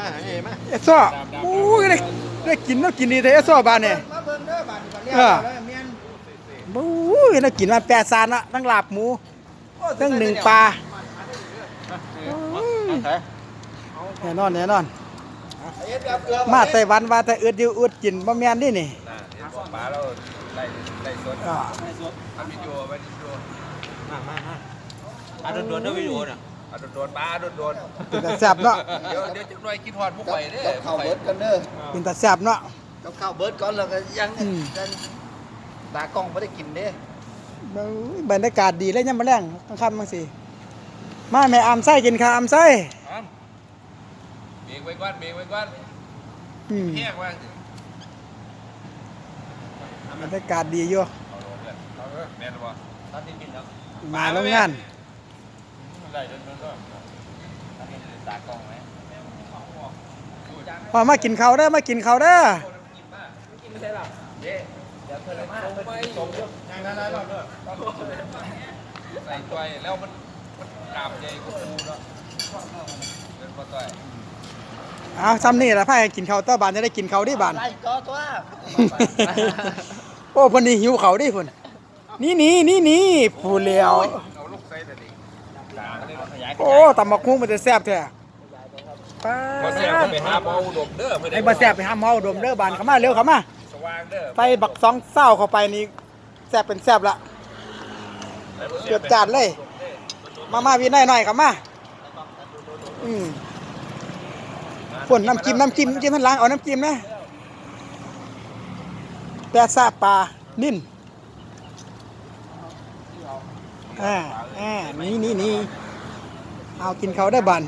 มาเอ้มาเอสซอโอ้ยได้ได้กินแล้วกินดีแต่เอสซอบานเนี่ยมาเบิ่งเด้อบาดนี้ก่อนเรียกเออเลยเมียนโอ้ยได้กินมาแปดซานละทั้งลาบหมูทั้งหนึ่งปลาแน่นอนแน่นอนเอ็ดกับเกลือมาไต้หวันว่าแต่อึดอยู่อึดกินบ่แม่นนี่นี่ปลาเราไล่ไล่สดอ่าทำวิดีโอไว้วิดีโอมามามาอะโดนโดนด้วยวิดีโอน่ะ อะโดนโดนปลาโดนโดนเป็นตาแซ่บเนาะเดี๋ยวเดี๋ยวจะหน่อยกินหอดมุกกับไปเด้กับข้าวเบิร์ดกันเด้อเป็นตาแซ่บเนาะ กับข้าวเบิร์ดก่อนแล้วก็ยังอืม ยังตากล้องไม่ได้กินเด้โอ้ยบรรยากาศดีเลยยามมื้อแลงต้องคำจังซี่มาแม่อามไส้กินข้าวอามไส้อ้ำเบรกไว้ก่อนเบรกไว้ก่อนอืมแห้งว่างสิบรรยากาศดีอยู่เอาลงเลยเอาเลยแม่นหรือเปล่าตัดนิดนิดแล้วมาโรงงาน ไล่โดนโดนก็ตัดนินิดตากล้องไหมพอมากินเขาวเด้อมากินข้าวเด้อเย้เดี๋ยวเธอเลยมาไปส่งเยอะยังได้ได้รอบด้วยใส่ตัวแล้วมันมันกราบใหญ่กูเนาะเป็นปลาต่อยเอาซ้ำนี่ละพากันกินเขาวเต้าบานจะได้กินเขาวที่บ้าน ไล่ก็ตัวโอ้เพนนี่หิวเขาวดิพุ่นนี่นี่นี่นี่พูดแล้เอาลูกใโอ้ตำบักคุ้งมันจะแซ่บแท้ป้าพอแซ่บไปหาหมออุดมเด้อเพื่อนไอ้บ่แซ่บไปหาหมออุดมเด้อบานเข้ามาเร็วเข้ามาสว่างเด้อไปบักสองเศร้าเข้าไปนี่แซ่บเป็นแซ่บละเกือบจานเลย มามาพี่น้อยหน่อยเข้ามาอืมฝนน้ำจิ้มน้ำจิ้มน้ำจิ้มท่านล้างเอาน้ำจิ้มนะแปะซาปลานิ่น อ่าอ่านี่นี่นี่เอากินเขาได้บัน